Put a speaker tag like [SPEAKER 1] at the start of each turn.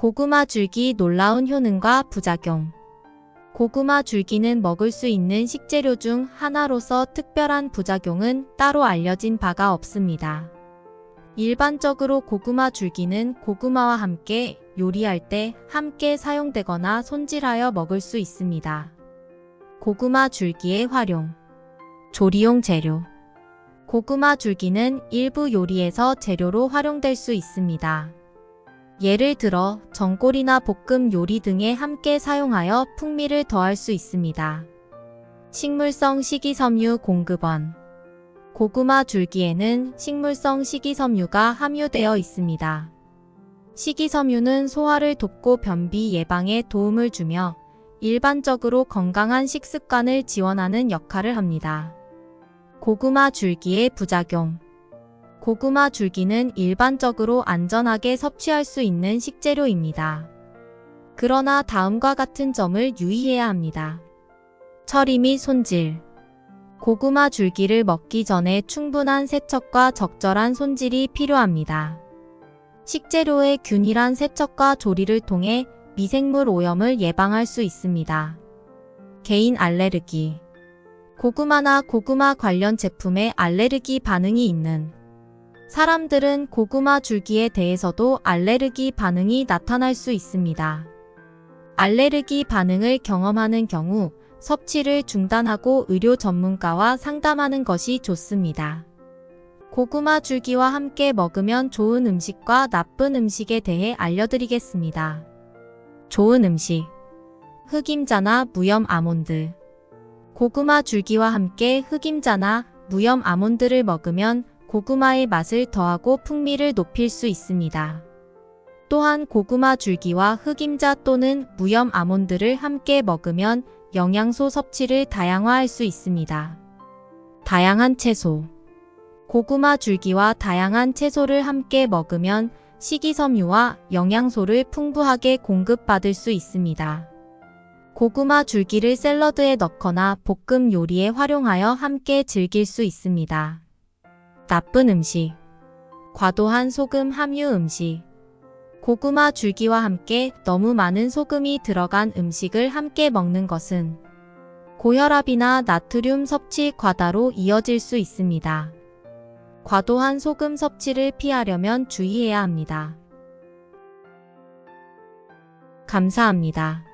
[SPEAKER 1] 고구마 줄기 놀라운 효능과 부작용. 고구마 줄기는 먹을 수 있는 식재료 중 하나로서 특별한 부작용은 따로 알려진 바가 없습니다. 일반적으로 고구마 줄기는 고구마와 함께 요리할 때 함께 사용되거나 손질하여 먹을 수 있습니다. 고구마 줄기의 활용. 조리용 재료. 고구마 줄기는 일부 요리에서 재료로 활용될 수 있습니다. 예를 들어 전골이나 볶음 요리 등에 함께 사용하여 풍미를 더할 수 있습니다. 식물성 식이섬유 공급원 고구마 줄기에는 식물성 식이섬유가 함유되어 있습니다. 식이섬유는 소화를 돕고 변비 예방에 도움을 주며 일반적으로 건강한 식습관을 지원하는 역할을 합니다. 고구마 줄기의 부작용 고구마 줄기는 일반적으로 안전하게 섭취할 수 있는 식재료입니다. 그러나 다음과 같은 점을 유의해야 합니다. 처리 및 손질. 고구마 줄기를 먹기 전에 충분한 세척과 적절한 손질이 필요합니다. 식재료의 균일한 세척과 조리를 통해 미생물 오염을 예방할 수 있습니다. 개인 알레르기. 고구마나 고구마 관련 제품에 알레르기 반응이 있는 사람들은 고구마 줄기에 대해서도 알레르기 반응이 나타날 수 있습니다. 알레르기 반응을 경험하는 경우 섭취를 중단하고 의료 전문가와 상담하는 것이 좋습니다. 고구마 줄기와 함께 먹으면 좋은 음식과 나쁜 음식에 대해 알려드리겠습니다. 좋은 음식. 흑임자나 무염 아몬드. 고구마 줄기와 함께 흑임자나 무염 아몬드를 먹으면 고구마의 맛을 더하고 풍미를 높일 수 있습니다. 또한 고구마 줄기와 흑임자 또는 무염 아몬드를 함께 먹으면 영양소 섭취를 다양화할 수 있습니다. 다양한 채소 고구마 줄기와 다양한 채소를 함께 먹으면 식이섬유와 영양소를 풍부하게 공급받을 수 있습니다. 고구마 줄기를 샐러드에 넣거나 볶음 요리에 활용하여 함께 즐길 수 있습니다. 나쁜 음식. 과도한 소금 함유 음식. 고구마 줄기와 함께 너무 많은 소금이 들어간 음식을 함께 먹는 것은 고혈압이나 나트륨 섭취 과다로 이어질 수 있습니다. 과도한 소금 섭취를 피하려면 주의해야 합니다. 감사합니다.